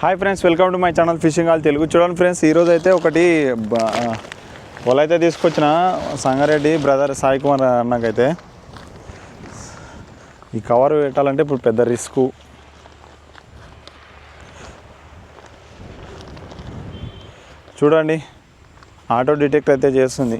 Hi friends welcome to my channel fishing all Telugu చూడండి friends ఈరోజు అయితే ఒకటి బ- వల అయితే తీసుకొచ్చిన సంగారెడ్డి బ్రదర్ సాయి కుమార్ అన్నకైతే. ఈ కవర్ పెట్టాలంటే ఇప్పుడు పెద్ద రిస్క్ చూడండి ఆటో డిటెక్ట్ అయితే చేస్తుంది.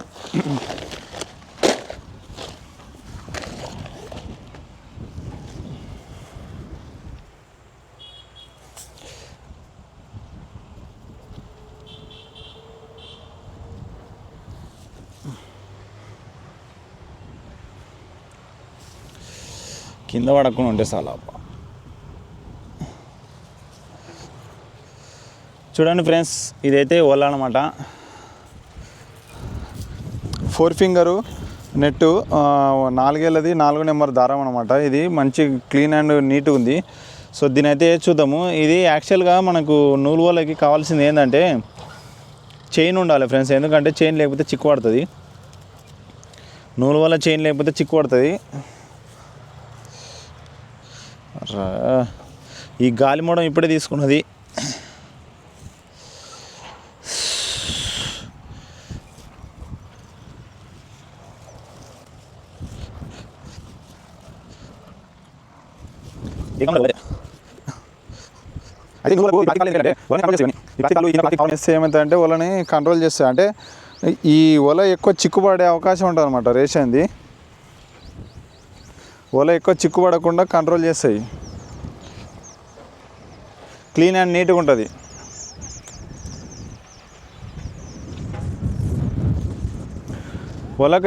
కింద పడకుండా ఉంటే చాలా చూడండి ఫ్రెండ్స్ ఇదైతే ఓలా అనమాట ఫోర్ ఫింగరు నెట్ నాలుగేళ్ళది నాలుగు నెంబర్ దారం అనమాట ఇది మంచి క్లీన్ అండ్ నీట్గా ఉంది. సో దీని అయితే చూద్దాము. ఇది యాక్చువల్గా మనకు నూలు వాళ్ళకి కావాల్సింది ఏంటంటే చైన్ ఉండాలి ఫ్రెండ్స్. ఎందుకంటే చైన్ లేకపోతే చిక్కు పడుతుంది. నూలు వల్ల చైన్ లేకపోతే చిక్కు పడుతుంది. ఈ గాలి మోడం ఇప్పుడే తీసుకున్నది. ఏమవుతుందంటే వాళ్ళని కంట్రోల్ చేస్తాయి అంటే ఈ వల ఎక్కువ చిక్కుపడే అవకాశం ఉంటుంది అనమాట రేషన్ది వల ఎక్కువ చిక్కుపడకుండా కంట్రోల్ చేస్తాయి క్లీన్ అండ్ నీట్గా ఉంటుంది.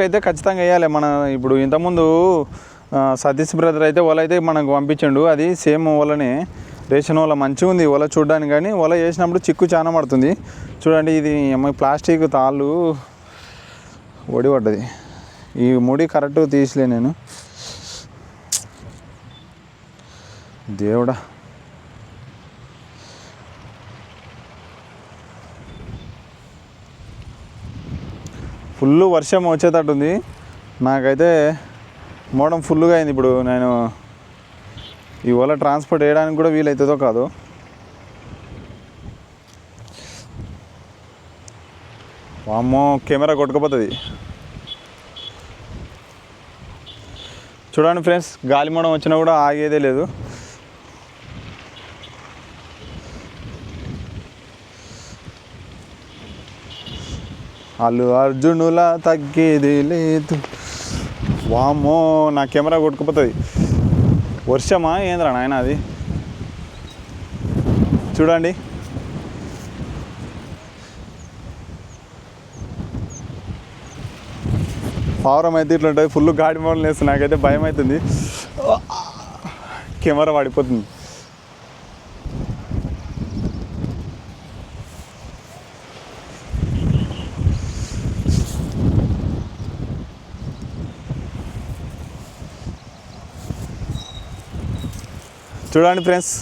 అయితే ఖచ్చితంగా వేయాలి. మన ఇప్పుడు ఇంతకుముందు సతీష్ బ్రదర్ అయితే వల అయితే మనకు పంపించిండు. అది సేమ్ వలనే రేషన్ వల మంచిగా ఉంది. వల చూడడానికి కానీ వల వేసినప్పుడు చిక్కు చాలా పడుతుంది. చూడండి ఇది ప్లాస్టిక్ తాళ్ళు ఒడి పడ్డది. ఈ ముడి కరెక్ట్ తీసలే నేను. దేవుడా. ఫుల్ వర్షం వచ్చేటట్టుంది. నాకైతే మోడం ఫుల్గా అయింది ఇప్పుడు నేను ఇవాళ ట్రాన్స్పోర్ట్ వేయడానికి కూడా వీలవుతుందో కాదు. వామ్మో కెమెరా కొట్టుకుపోతుంది. చూడండి ఫ్రెండ్స్ గాలి మోడం వచ్చినా కూడా ఆగేదే లేదు. వాళ్ళు అర్జునులా తగ్గేది లేదు. వామ్మో నా కెమెరా కొట్టుకుపోతుంది. వర్షమా ఏంద్రా నాయన అది? చూడండి. పావురం అయితే ఇట్లా ఉంటుంది. ఫుల్ గాడి మోడల్ వేస్తుంది నాకైతే భయం అవుతుంది కెమెరా పడిపోతుంది చూడండి ఫ్రెండ్స్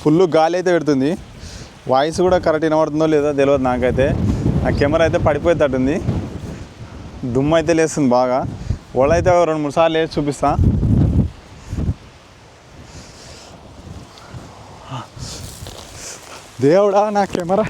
ఫుల్ గాలి అయితే పెడుతుంది. వాయిస్ కూడా కరెక్ట్ వినబడుతుందో లేదో తెలియదు నాకైతే. ఆ కెమెరా అయితే పడిపోయేటట్టుంది. దుమ్ము అయితే లేస్తుంది బాగా. వడ అయితే ఒక రెండు మూడు సార్లు వేసి చూపిస్తా. దేవుడా నా కెమెరా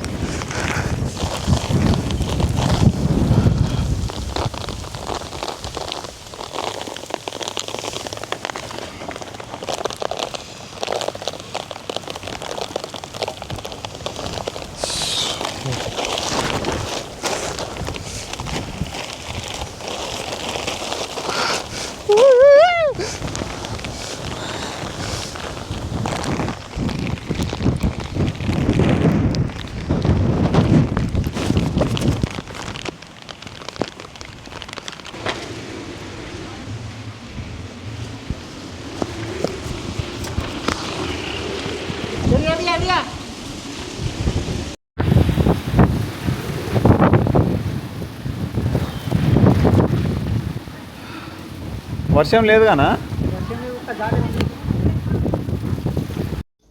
వర్షం లేదు కానా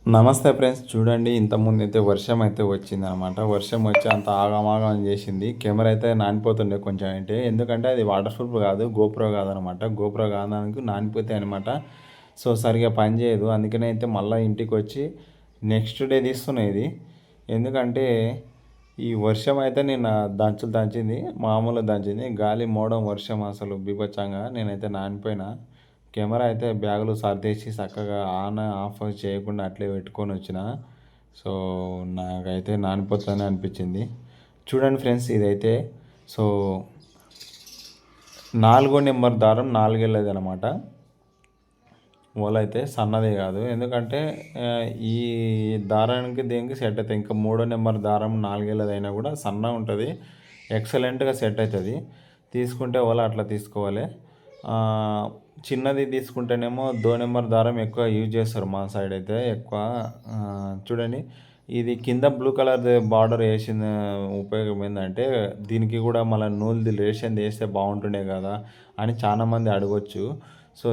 నమస్తే ఫ్రెండ్స్ చూడండి ఇంతకుముందు అయితే వర్షం అయితే వచ్చింది అనమాట వర్షం వచ్చి అంత ఆగమాగం చేసింది. కెమెరా అయితే నానిపోతుండే కొంచెం అంటే ఎందుకంటే అది వాటర్ ప్రూఫ్ కాదు గోప్రో కాదనమాట గోప్రో కాదానికి నానిపోతే అనమాట సో సరిగా పని చేయదు. అందుకనే అయితే మళ్ళీ ఇంటికి వచ్చి నెక్స్ట్ డే తీస్తున్నా ఇది. ఎందుకంటే ఈ వర్షం అయితే నేను దంచులు దంచింది మామూలు దంచింది. గాలి మోడం వర్షం అసలు బీభత్సంగా. నేనైతే నానిపోయినా. కెమెరా అయితే బ్యాగులు సర్దేసి చక్కగా ఆన్ ఆఫ్ చేయకుండా అట్లే పెట్టుకొని వచ్చిన. సో నాకైతే నానిపోతుందని అనిపించింది. చూడండి ఫ్రెండ్స్ ఇదైతే. సో నాలుగో నెంబర్ దారం నాలుగేళ్ళది అనమాట వల అయితే సన్నది కాదు. ఎందుకంటే ఈ దారానికి దేనికి సెట్ అవుతుంది? ఇంకా మూడో నెంబర్ దారం నాలుగేళ్ళది అయినా కూడా సన్న ఉంటుంది. ఎక్సలెంట్గా సెట్ అవుతుంది. తీసుకుంటే వల అట్లా తీసుకోవాలి. చిన్నది తీసుకుంటేనేమో దో నెంబర్ దారం ఎక్కువ యూజ్ చేస్తారు మా సైడ్ అయితే ఎక్కువ. చూడండి. ఇది కింద బ్లూ కలర్ బార్డర్ వేసిన ఉపయోగం ఏంటంటే దీనికి కూడా మళ్ళీ నూలుది రేషన్ వేస్తే బాగుంటుండే కదా అని చాలామంది అడగొచ్చు. సో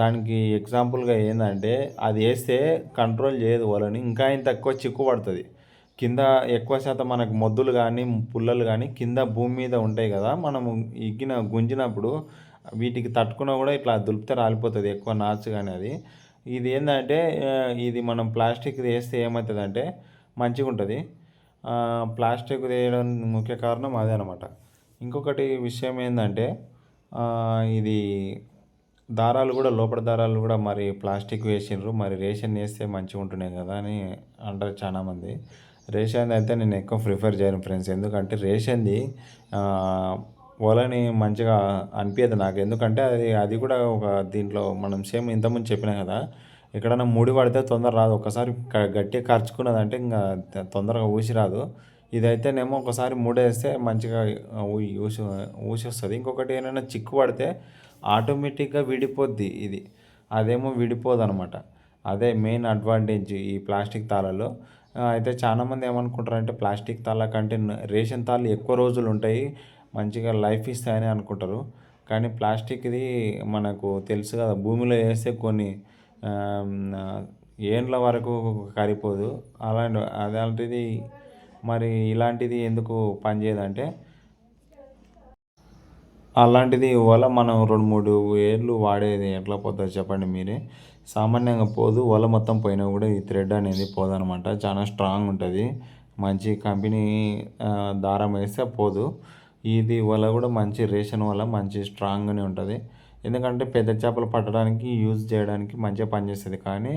దానికి ఎగ్జాంపుల్గా ఏంటంటే అది వేస్తే కంట్రోల్ చేయదు వాళ్ళని. ఇంకా ఇంత ఎక్కువ చిక్కు పడుతుంది. కింద ఎక్కువ శాతం మనకు మొద్దులు కానీ పుల్లలు కానీ కింద భూమి మీద ఉంటాయి కదా. మనము ఇగ్గిన గుంజినప్పుడు వీటికి తట్టుకున్నా కూడా ఇట్లా దులిపితే రాలిపోతుంది. ఎక్కువ నాచు కానీ అది. ఇది ఏంటంటే ఇది మనం ప్లాస్టిక్ వేస్తే ఏమవుతుందంటే మంచిగా ఉంటుంది ప్లాస్టిక్ వేయడం ముఖ్య కారణం అదే అనమాట ఇంకొకటి విషయం ఏంటంటే ఇది దారాలు కూడా లోపల దారాలు కూడా మరి ప్లాస్టిక్ వేసిండ్రు మరి రేషన్ వేస్తే మంచిగా ఉంటున్నాయి కదా అని అంటారు చాలామంది. రేషన్ అయితే నేను ఎక్కువ ప్రిఫర్ చేయను ఫ్రెండ్స్. ఎందుకంటే రేషన్ది వలని మంచిగా అనిపించదు నాకు. ఎందుకంటే అది అది కూడా ఒక దీంట్లో మనం సేమ్ ఇంతకుముందు చెప్పినా కదా ఎక్కడైనా ముడి పడితే తొందర రాదు. ఒకసారి గట్టిగా ఖర్చుకున్నదంటే ఇంకా తొందరగా ఊసి రాదు. ఇదైతేనేమో ఒకసారి ముడేస్తే మంచిగా ఊసి ఊసి వస్తుంది. ఇంకొకటి ఏమైనా చిక్కు పడితే ఆటోమేటిక్గా విడిపోద్ది ఇది. అదేమో విడిపోదు అనమాట అదే మెయిన్ అడ్వాంటేజ్ ఈ ప్లాస్టిక్ తాళాలు అయితే చాలామంది ఏమనుకుంటారంటే ప్లాస్టిక్ తాళ కంటే రేషన్ తాళ్ళు ఎక్కువ రోజులు ఉంటాయి మంచిగా లైఫ్ ఇస్తాయని అనుకుంటారు. కానీ ప్లాస్టిక్ది మనకు తెలుసు కదా భూమిలో వేస్తే కొన్ని ఏండ్ల వరకు కరిపోదు. అలాంటి అలాంటిది మరి ఇలాంటిది ఎందుకు పనిచేయదంటే అలాంటిది వల మనం రెండు మూడు ఏళ్ళు వాడేది ఎట్లా పోతుంది చెప్పండి మీరే? సామాన్యంగా పోదు వల మొత్తం పోయినా కూడా ఈ థ్రెడ్ అనేది పోదనమాట. చాలా స్ట్రాంగ్ ఉంటుంది. మంచి కంపెనీ దారం వేస్తే పోదు. ఇది వల కూడా మంచి రేషన్ వల్ల మంచి స్ట్రాంగ్గానే ఉంటుంది. ఎందుకంటే పెద్ద చేపలు పట్టడానికి యూజ్ చేయడానికి మంచిగా పనిచేస్తుంది. కానీ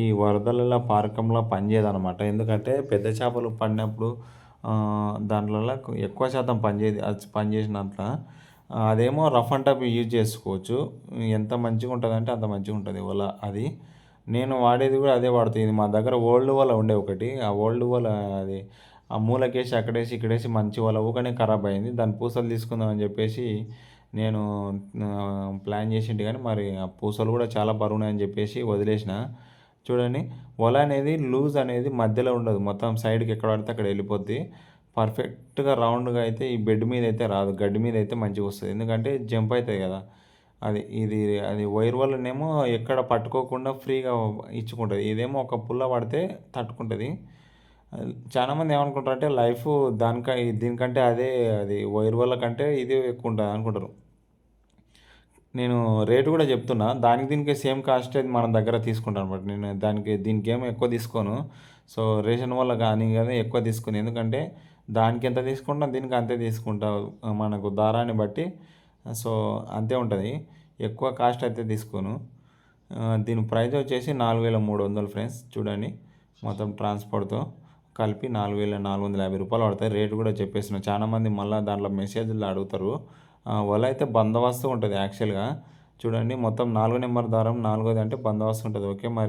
ఈ వరదలలో పారకంలో పనిచేయదు అనమాట ఎందుకంటే పెద్ద చేపలు పడినప్పుడు దాంట్లో ఎక్కువ శాతం పనిచేది అది పనిచేసినంత అదేమో రఫ్ అండ్ టఫ్ యూజ్ చేసుకోవచ్చు. ఎంత మంచిగా ఉంటుంది అంటే అంత మంచిగా ఉంటుంది వల అది. నేను వాడేది కూడా అదే వాడుతుంది ఇది మా దగ్గర ఓల్డ్ వల ఉండే ఒకటి. ఆ ఓల్డ్ వల అది ఆ మూలకేసి అక్కడేసి ఇక్కడేసి మంచి వల ఊకనే ఖరాబ్ అయింది. దాని పూసలు తీసుకుందాం అని చెప్పేసి నేను ప్లాన్ చేసిండు కానీ మరి ఆ పూసలు కూడా చాలా బరువున్నాయని చెప్పేసి వదిలేసిన. చూడండి. వల అనేది లూజ్ అనేది మధ్యలో ఉండదు. మొత్తం సైడ్కి ఎక్కడ పడితే అక్కడ వెళ్ళిపోద్ది. పర్ఫెక్ట్గా రౌండ్గా అయితే ఈ బెడ్ మీద అయితే రాదు. గడ్డి మీద అయితే మంచిగా వస్తుంది. ఎందుకంటే జంప్ అవుతుంది కదా. అది ఇది అది వైర్ వల్లనేమో ఎక్కడ పట్టుకోకుండా ఫ్రీగా ఇచ్చుకుంటుంది. ఇదేమో ఒక పుల్ల పడితే తట్టుకుంటుంది. చాలామంది ఏమనుకుంటారు అంటే లైఫ్ దానిక దీనికంటే అదే అది వైర్ వల్ల కంటే ఇది ఎక్కువ ఉంటుంది అనుకుంటారు. నేను రేటు కూడా చెప్తున్నా. దానికి దీనికి సేమ్ కాస్ట్ అయితే మన దగ్గర తీసుకుంటాను అనమాట నేను దానికి దీనికి ఏమో ఎక్కువ తీసుకోను. సో రేషన్ వల్ల కానీ కానీ ఎక్కువ తీసుకుని ఎందుకంటే దానికి ఎంత తీసుకుంటా దీనికి అంతే తీసుకుంటా మనకు దారాన్ని బట్టి. సో అంతే ఉంటుంది. ఎక్కువ కాస్ట్ అయితే తీసుకోను. దీని ప్రైస్ వచ్చేసి నాలుగు వేల మూడు వందలు ఫ్రెండ్స్. చూడండి మొత్తం ట్రాన్స్పోర్ట్తో కలిపి నాలుగు వేల నాలుగు వందల యాభై రూపాయలు పడతాయి. రేటు కూడా చెప్పేసిన చాలామంది మళ్ళీ దాంట్లో మెసేజ్లు అడుగుతారు. వల అయితే బందోబస్తు ఉంటుంది యాక్చువల్గా చూడండి మొత్తం నాలుగు నెంబర్ దారం నాలుగోది అంటే బందోబస్తు ఉంటుంది. ఓకే మరి